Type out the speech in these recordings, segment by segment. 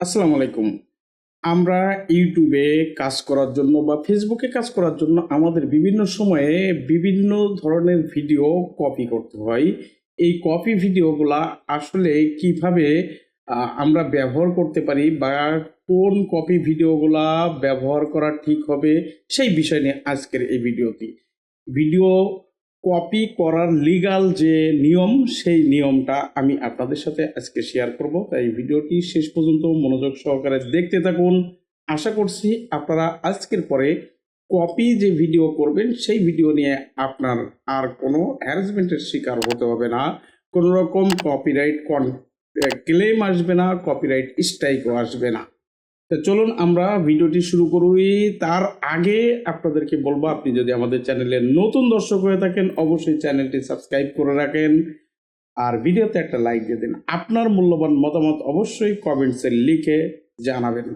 আসসালামু আলাইকুম। আমরা ইউটিউবে কাজ করার জন্য বা ফেসবুকে কাজ করার জন্য আমাদের বিভিন্ন সময়ে বিভিন্ন ধরনের ভিডিও কপি করতে হয়। এই কপি ভিডিওগুলা আসলে কীভাবে আমরা ব্যবহার করতে পারি বা কোন কপি ভিডিওগুলা ব্যবহার করা ঠিক হবে সেই বিষয় নিয়ে আজকের এই ভিডিওটি। ভিডিও কপি করার লিগাল যে নিয়ম, সেই নিয়মটা আমি আপনাদের সাথে আজকে শেয়ার করব। তাই ভিডিওটি শেষ পর্যন্ত মনোযোগ সহকারে দেখতে থাকুন। আশা করছি আপনারা আজকের পরে কপি যে ভিডিও করবেন, সেই ভিডিও নিয়ে আপনার আর কোনো হ্যারাসমেন্টের শিকার হতে হবে না। কোনো রকম কপিরাইট কন ক্লেম আসবে না কপিরাইট স্ট্রাইকও আসবে না। তো চলুন আমরা ভিডিওটি শুরু করি। তার আগে আপনাদেরকে বলব, আপনি যদি আমাদের চ্যানেলে নতুন দর্শক হয়ে থাকেন, অবশ্যই চ্যানেলটি সাবস্ক্রাইব করে রাখেন। আর ভিডিওতে একটা লাইক দিয়ে দিন। আপনার মূল্যবান মতামত অবশ্যই কমেন্টসে লিখে জানাবেন।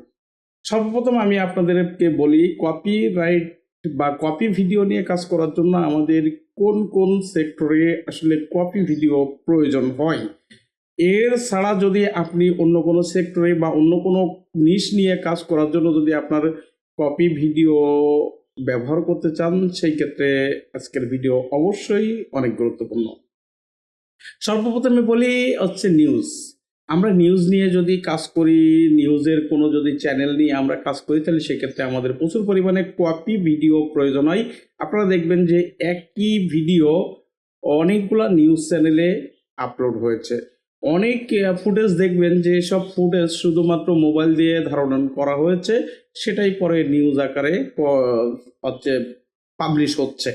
সর্বপ্রথম আমি আপনাদেরকে বলি কপিরাইট বা কপি ভিডিও নিয়ে কাজ করার জন্য আমাদের কোন কোন সেক্টরে আসলে কপি ভিডিও প্রয়োজন হয়? এর ছাড়া যদি আপনি অন্য কোনো সেক্টরে বা অন্য কোনো নিশ নিয়ে কাজ করার জন্য যদি আপনার কপি ভিডিও ব্যবহার করতে চান, সেই ক্ষেত্রে আজকের ভিডিও অবশ্যই অনেক গুরুত্বপূর্ণ। সর্বপ্রথমে বলি হচ্ছে নিউজ আমরা নিউজ নিয়ে যদি কাজ করি নিউজের কোনো যদি চ্যানেল নিয়ে আমরা কাজ করি, তাহলে সেক্ষেত্রে আমাদের প্রচুর পরিমাণে কপি ভিডিও প্রয়োজন হয়। আপনারা দেখবেন যে একই ভিডিও অনেকগুলা নিউজ চ্যানেলে আপলোড হয়েছে। অনেক ফুটেজ দেখবেন যে সব ফুটেজ শুধুমাত্র মোবাইল দিয়ে ধারণ করা হয়েছে, সেটাই পরে নিউজ আকারে হচ্ছে পাবলিশ হচ্ছে।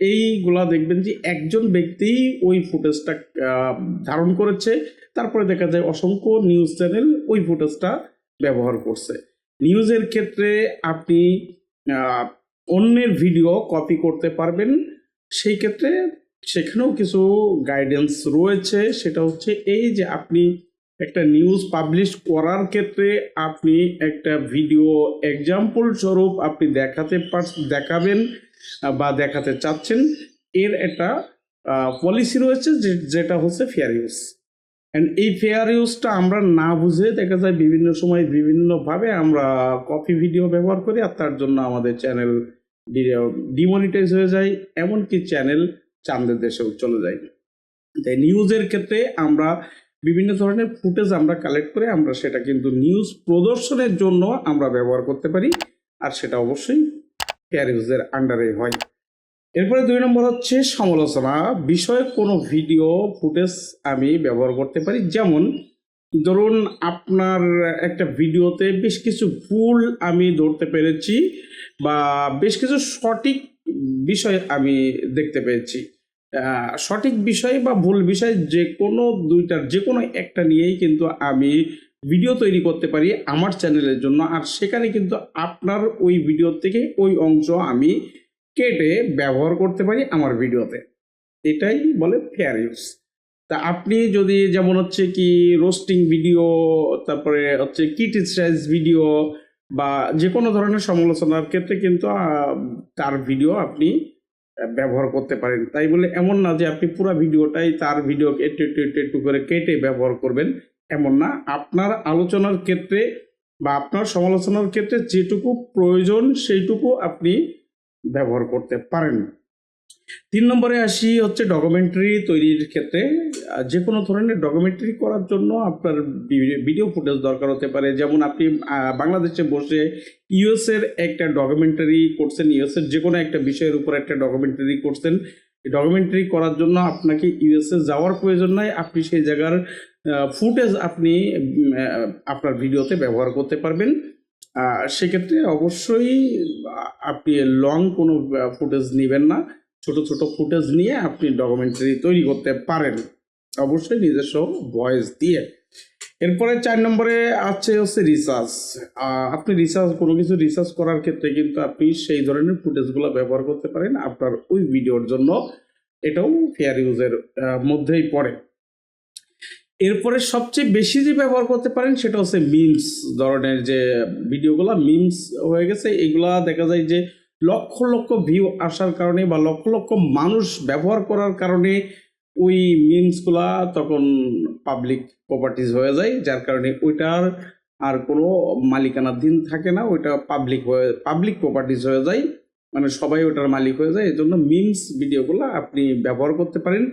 এইগুলা দেখবেন যে একজন ব্যক্তি ওই ফুটেজটা ধারণ করেছে, তারপরে দেখা যায় অসংখ্য নিউজ চ্যানেল ওই ফুটেজটা ব্যবহার করছে। নিউজের ক্ষেত্রে আপনি অন্যের ভিডিও কপি করতে পারবেন, সেই ক্ষেত্রে সেখানেও কিছু গাইডেন্স রয়েছে। সেটা হচ্ছে এই যে আপনি একটা নিউজ পাবলিশ করার ক্ষেত্রে আপনি একটা ভিডিও এক্সাম্পল স্বরূপ আপনি দেখাতে পার, দেখাবেন বা দেখাতে চাচ্ছেন, এর একটা পলিসি রয়েছে যেটা হচ্ছে ফেয়ার ইউজ অ্যান্ড এই ফেয়ার ইউজটা আমরা না বুঝে দেখা যায় বিভিন্ন সময় বিভিন্নভাবে আমরা কপি ভিডিও ব্যবহার করি আর তার জন্য আমাদের চ্যানেল ডিমনিটাইজ হয়ে যায়। এমনকি চ্যানেল চান্দের দেশেও চলে যায়। তাই নিউজের ক্ষেত্রে আমরা বিভিন্ন ধরনের ফুটেজ আমরা কালেক্ট করে আমরা সেটা কিন্তু নিউজ প্রদর্শনের জন্য আমরা ব্যবহার করতে পারি, আর সেটা অবশ্যই ফেয়ার আন্ডারে হয়। এরপরে দুই নম্বর হচ্ছে সমালোচনা। বিষয়ে কোনো ভিডিও ফুটেজ আমি ব্যবহার করতে পারি। যেমন, ধরুন আপনার একটা ভিডিওতে বেশ কিছু ভুল আমি ধরতে পেরেছি বা বেশ কিছু সঠিক বিষয় আমি দেখতে পেয়েছি। সঠিক বিষয় বা ভুল বিষয় যে কোনো দুইটার, যে কোনো একটা নিয়েই কিন্তু আমি ভিডিও তৈরি করতে পারি আমার চ্যানেলের জন্য। আর সেখানে কিন্তু আপনার ওই ভিডিও থেকে ওই অংশ আমি কেটে ব্যবহার করতে পারি আমার ভিডিওতে এটাই বলে ফেয়ার ইউজ তা আপনি যদি যেমন হচ্ছে কি রোস্টিং ভিডিও তারপরে হচ্ছে ক্রিটিসাইজ ভিডিও বা যে কোনো ধরনের সমালোচনার ক্ষেত্রে কিন্তু তার ভিডিও আপনি ব্যবহার করতে পারেন। তাই বলে এমন না যে আপনি পুরো ভিডিওটাই তার ভিডিও একটু একটু একটু একটু করে কেটে ব্যবহার করবেন। এমন না। আপনার আলোচনার ক্ষেত্রে বা আপনার সমালোচনার ক্ষেত্রে যেটুকু প্রয়োজন সেইটুকু আপনি ব্যবহার করতে পারেন। তিন নম্বরে আসি হচ্ছে ডকুমেন্টারি তৈরির ক্ষেত্রে। যে কোনো ধরনের ডকুমেন্টারি করার জন্য আপনার ভিডিও ফুটেজ দরকার হতে পারে। যেমন আপনি বাংলাদেশে বসে ইউএস এর একটা ডকুমেন্টারি করছেন ইউএস এর যে কোনো একটা বিষয়ের উপর একটা ডকুমেন্টারি করছেন। ডকুমেন্টারি করার জন্য আপনাকে ইউএসএ যাওয়ার প্রয়োজন নাই। আপনি সেই জায়গার ফুটেজ আপনি আপনার ভিডিওতে ব্যবহার করতে পারবেন। সেক্ষেত্রে অবশ্যই আপনি লং কোনো ফুটেজ নেবেন না। ছোট ছোট ফুটেজ নিয়ে আপনি ডকুমেন্টারি তৈরি করতে পারেন। অবশ্যই নিজস্ব ভয়েস দিয়ে। এরপরে চার নম্বরে আছে হচ্ছে রিসার্চ আপনি রিসার্চ কোনো কিছু রিসার্চ করার ক্ষেত্রে কিন্তু আপনি সেই ধরনের ফুটেজগুলো ব্যবহার করতে পারেন। আপনার ওই ভিডিওর জন্য এটাও ফেয়ার ইউজের মধ্যেই পড়ে। এরপরে সবচেয়ে বেশি যে ব্যবহার করতে পারেন সেটা হচ্ছে মিমস ধরনের যে ভিডিওগুলো মিমস হয়ে গেছে, এগুলা দেখা যায় যে লক্ষ লক্ষ ভিউ আসার কারণে বা লক্ষ লক্ষ মানুষ ব্যবহার করার কারণে ওই মিমসগুলা তখন পাবলিক প্রপার্টিস হয়ে যায়, যার কারণে ওইটার আর কোনো মালিকানাধীন থাকে না, ওইটা পাবলিক হয়ে পাবলিক প্রপার্টিস হয়ে যায়। মানে সবাই ওটার মালিক হয়ে যায় এই জন্য মিমস ভিডিওগুলো আপনি ব্যবহার করতে পারেন।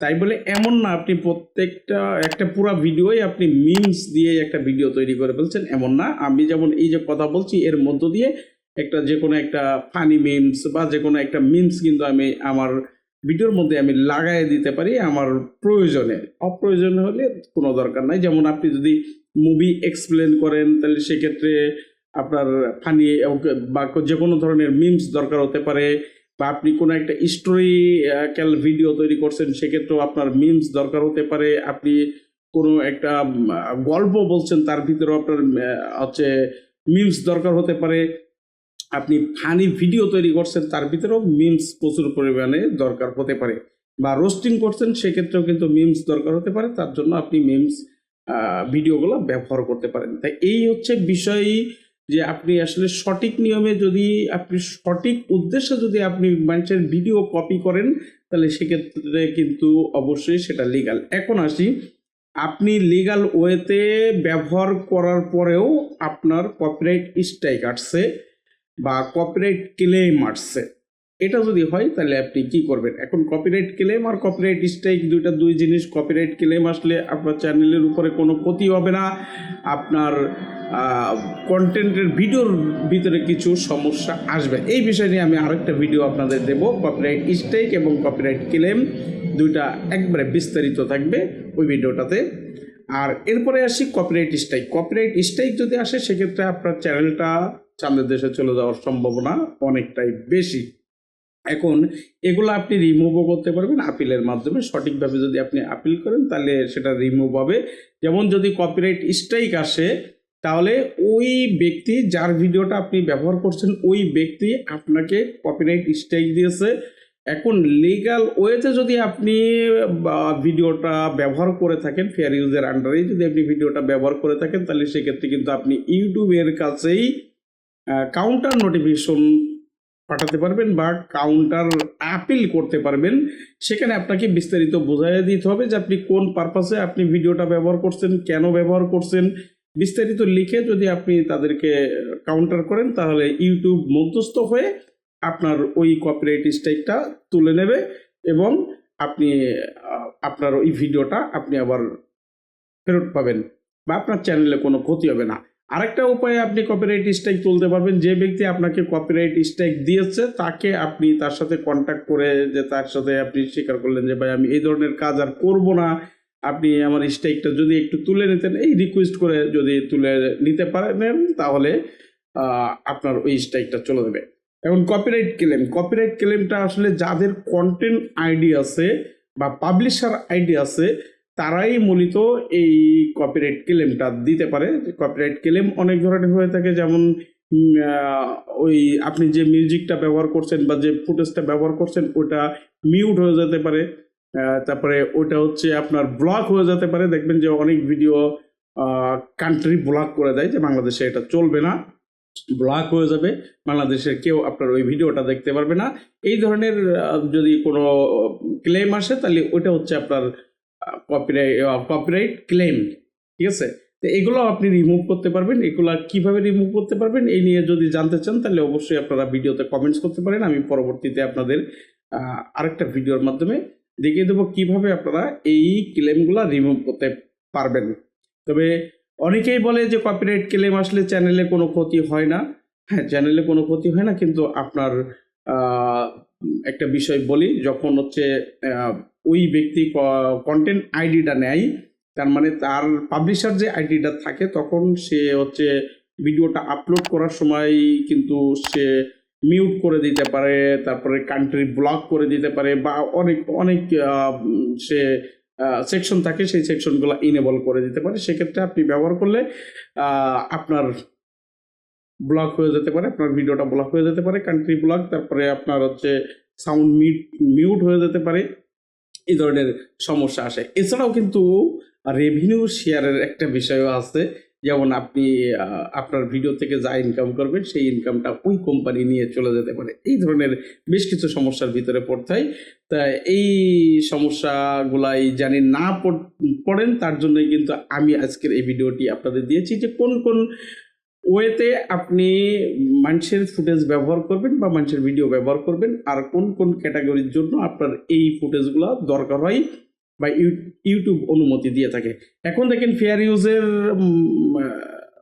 তাই বলে এমন না, আপনি প্রত্যেকটা, একটা পুরো ভিডিওই আপনি মিমস দিয়ে একটা ভিডিও তৈরি করে ফেলছেন, এমন না। আমি যেমন এই যে কথা বলছি, এর মধ্য দিয়ে একটা যে কোনো একটা ফানি মিমস বা যে কোনো একটা মিমস কিন্তু আমি আমার ভিডিওর মধ্যে আমি লাগাই দিতে পারি আমার প্রয়োজনে। অপ্রয়োজনে হলে কোনো দরকার নাই। যেমন আপনি যদি মুভি এক্সপ্লেন করেন, তাহলে সেক্ষেত্রে আপনার ফানি বা যে কোনো ধরনের মিমস দরকার হতে পারে বা আপনি কোনো একটা হিস্টোরিক্যাল ভিডিও তৈরি করছেন, সেক্ষেত্রেও আপনার মিমস দরকার হতে পারে। আপনি কোনো একটা গল্প বলছেন, তার ভিতরেও আপনার হচ্ছে মিমস দরকার হতে পারে। আপনি ফানি ভিডিও তৈরি করছেন, তার ভিতরেও মিমস প্রচুর পরিমাণে দরকার হতে পারে। বা রোস্টিং করছেন, সেক্ষেত্রেও কিন্তু মিমস দরকার হতে পারে, তার জন্য আপনি মিমস ভিডিওগুলো ব্যবহার করতে পারেন। তাই এই হচ্ছে বিষয় যে আপনি আসলে সঠিক নিয়মে যদি আপনি সঠিক উদ্দেশ্যে যদি আপনি মানুষের ভিডিও কপি করেন, তাহলে সেক্ষেত্রে কিন্তু অবশ্যই সেটা লিগাল এখন আসি, আপনি লিগাল ওয়েতে ব্যবহার করার পরেও আপনার কপিরাইট স্ট্রাইক আসছে। বা কপিরাইট ক্লেম আসছে। এটা যদি হয়, তাহলে আপনি কি করবেন? এখন কপিরাইট ক্লেম আর কপিরাইট স্ট্রাইক দুইটা দুই জিনিস। কপিরাইট ক্লেম আসলে আপনার চ্যানেলের উপরে কোনো ক্ষতি হবে না। আপনার কন্টেন্টের ভিডিওর ভিতরে কিছু সমস্যা আসবে। এই বিষয় নিয়ে আমি আরেকটা ভিডিও আপনাদের দেব। কপিরাইট স্ট্রাইক এবং কপিরাইট ক্লেম দুইটা একবারে বিস্তারিত থাকবে ওই ভিডিওটাতে। আর এরপরে আসি কপিরাইট স্ট্রাইক কপিরাইট স্ট্রাইক যদি আসে, সেক্ষেত্রে আপনার চ্যানেলটা চাঁদের দেশে চলে যাওয়ার সম্ভাবনা অনেকটাই বেশি। এখন এগুলো আপনি রিমুভও করতে পারবেন আপিলের মাধ্যমে। সঠিকভাবে যদি আপনি আপিল করেন, তাহলে সেটা রিমুভ হবে। যেমন যদি কপিরাইট স্ট্রাইক আসে, তাহলে ওই ব্যক্তি যার ভিডিওটা আপনি ব্যবহার করছেন, ওই ব্যক্তি আপনাকে কপিরাইট স্ট্রাইক দিয়েছে। এখন লিগাল ওয়েতে যদি আপনি ভিডিওটা ব্যবহার করে থাকেন ফেয়ার ইউজের আন্ডারে যদি আপনি ভিডিওটা ব্যবহার করে থাকেন, তাহলে সেক্ষেত্রে কিন্তু আপনি ইউটিউবের কাছেই কাউন্টার নোটিফিকেশন পাঠাতে পারবেন বা কাউন্টার আপিল করতে পারবেন। সেখানে আপনাকে বিস্তারিত বোঝাই দিতে হবে যে আপনি কোন পারপাসে আপনি ভিডিওটা ব্যবহার করছেন, কেন ব্যবহার করছেন। বিস্তারিত লিখে যদি আপনি তাদেরকে কাউন্টার করেন, তাহলে ইউটিউব মধ্যস্থ হয়ে আপনার ওই কপিরাইট স্ট্রাইকটা তুলে নেবে এবং আপনি আপনার ওই ভিডিওটা আপনি আবার ফেরত পাবেন বা আপনার চ্যানেলে কোনো ক্ষতি হবে না। আরেকটা উপায়ে আপনি কপিরাইট স্ট্রাইক তুলতে পারবেন। যে ব্যক্তি আপনাকে কপিরাইট স্ট্রাইক দিয়েছে, তাকে আপনি তার সাথে কন্ট্যাক্ট করে যে তার সাথে আপনি স্বীকার করলেন যে, ভাই, আমি এই ধরনের কাজ আর করব না। আপনি আমার স্ট্রাইকটা যদি একটু তুলে নিতেন, এই রিকোয়েস্ট করে যদি তুলে নিতে পারেন, তাহলে আপনার ওই স্ট্রাইকটা চলে যাবে। এখন কপিরাইট ক্লেম কপিরাইট ক্লেমটা আসলে যাদের কন্টেন্ট আইডি আছে বা পাবলিশার আইডি আছে তারাই মূলত এই কপিরাইট ক্লেমটা দিতে পারে। কপিরাইট ক্লেম অনেক ধরনের হয়ে থাকে, যেমন ওই আপনি যে মিউজিকটা ব্যবহার করছেন বা যে ফুটেজটা ব্যবহার করছেন, ওটা মিউট হয়ে যেতে পারে। তারপরে ওটা হচ্ছে আপনার ব্লক হয়ে যেতে পারে। দেখবেন যে অনেক ভিডিও কান্ট্রি ব্লক করে দেয় যে বাংলাদেশে এটা চলবে না। ব্লক হয়ে যাবে। বাংলাদেশের কেউ আপনার ওই ভিডিওটা দেখতে পারবে না। এই ধরনের যদি কোনো ক্লেম আসে, তাহলে ওটা হচ্ছে আপনার কপিরাইট কপিরাইট ক্লেম ঠিক আছে? তো এগুলো আপনি রিমুভ করতে পারবেন, এগুলো কীভাবে রিমুভ করতে পারবেন, এই নিয়ে যদি জানতে চান, তাহলে অবশ্যই আপনারা ভিডিওতে কমেন্টস করতে পারেন। আমি পরবর্তীতে আপনাদের আরেকটা ভিডিওর মাধ্যমে দেখিয়ে দেবো কীভাবে আপনারা এই ক্লেমগুলো রিমুভ করতে পারবেন। তবে অনেকেই বলে যে কপিরাইট ক্লেম আসলে চ্যানেলে কোনো ক্ষতি হয় না। হ্যাঁ চ্যানেলে কোনো ক্ষতি হয় না, কিন্তু আপনার একটা বিষয় বলি, যখন হচ্ছে ওই ব্যক্তি কন্টেন্ট আইডিটা নেয়, তার মানে তার পাবলিশার যে আইডিটা থাকে, তখন সে হচ্ছে ভিডিওটা আপলোড করার সময় কিন্তু সে মিউট করে দিতে পারে, তারপরে কান্ট্রি ব্লক করে দিতে পারে বা অনেক অনেক সে সেকশন থাকে, সেই সেকশনগুলো ইনেবল করে দিতে পারে। সেক্ষেত্রে আপনি ব্যবহার করলে আপনার ব্লক হয়ে যেতে পারে, আপনার ভিডিওটা ব্লক হয়ে যেতে পারে কান্ট্রি ব্লক তারপরে আপনার হচ্ছে সাউন্ড মিট মিউট হয়ে যেতে পারে। এই ধরনের সমস্যা আসে। এছাড়াও কিন্তু রেভিনিউ শেয়ারের একটা বিষয়ও আছে। যেমন আপনি আপনার ভিডিও থেকে যা ইনকাম করবেন, সেই ইনকামটা ওই কোম্পানি নিয়ে চলে যেতে পারে। এই ধরনের বেশ কিছু সমস্যার ভিতরে পড়তে হয়। তা এই সমস্যাগুলাই জানি না পড়েন, তার জন্যই কিন্তু আমি আজকের এই ভিডিওটি আপনাদের দিয়েছি যে কোন কোন ওয়েতে আপনি মানুষের ফুটেজ ব্যবহার করবেন বা মানুষের ভিডিও ব্যবহার করবেন আর কোন কোন ক্যাটাগরির জন্য আপনার এই ফুটেজগুলো দরকার হয় বা ইউ- ইউটিউব অনুমতি দিয়ে থাকে। এখন দেখেন ফেয়ার ইউজের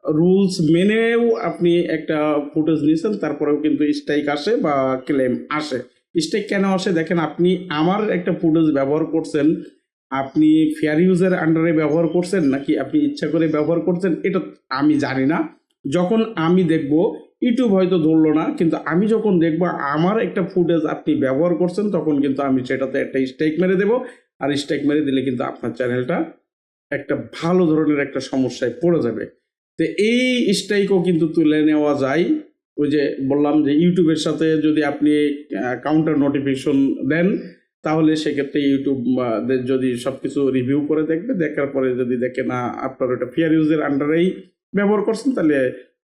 রুলস মেনেও আপনি একটা ফুটেজ নিয়েছেন তারপরেও কিন্তু স্ট্রাইক আসে বা ক্লেম আসে। স্ট্রাইক কেন আসে? দেখেন আপনি আমার একটা ফুটেজ ব্যবহার করছেন, আপনি ফেয়ার ইউজের আন্ডারে ব্যবহার করছেন নাকি আপনি ইচ্ছা করে ব্যবহার করছেন, এটা আমি জানি না। যখন আমি দেখব, ইউটিউব হয়তো ধরলো না, কিন্তু আমি যখন দেখব, আমার একটা ফুটেজ আপনি ব্যবহার করছেন, তখন কিন্তু আমি সেটাতে একটা স্ট্রাইক মেরে দেব। আর স্ট্রাইক মেরে দিলে কিন্তু আপনার চ্যানেলটা একটা ভালো ধরনের একটা সমস্যায় পড়ে যাবে। তো এই স্ট্রাইকও কিন্তু তুলে নেওয়া যায়। ওই যে বললাম যে ইউটিউবের সাথে যদি আপনি কাউন্টার নোটিফিকেশন দেন, তাহলে সেক্ষেত্রে ইউটিউব যদি সব কিছু রিভিউ করে দেখবে, দেখার পরে যদি দেখে না, আপনার ওটা ফেয়ার ইউজের আন্ডারেই ব্যবহার করছেন, তাহলে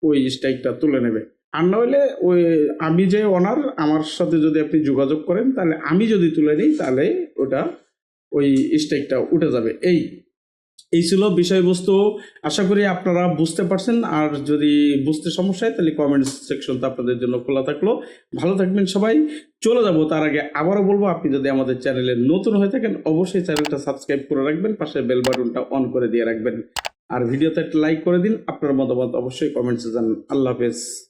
ওই স্ট্রাইকটা তুলে নেবে। আর না হলে ওই আমি যে ওনার আমার সাথে যদি আপনি যোগাযোগ করেন, তাহলে আমি যদি তুলে নিই, তাহলে ওটা ওই স্ট্রাইকটা উঠে যাবে। এই এই ছিল বিষয়বস্তু। আশা করি আপনারা বুঝতে পারছেন। আর যদি বুঝতে সমস্যা হয়, তাহলে কমেন্ট সেকশন তো আপনাদের জন্য খোলা থাকল। ভালো থাকবেন সবাই। চলে যাব, তার আগে আবারও বলব, আপনি যদি আমাদের চ্যানেলে নতুন হয়ে থাকেন, অবশ্যই চ্যানেলটা সাবস্ক্রাইব করে রাখবেন, পাশে বেল বাটনটা অন করে দিয়ে রাখবেন। আর ভিডিওতে একটা লাইক করে দিন আপনার মতামত অবশ্যই কমেন্টসে জানান। আল্লাহ হাফেজ।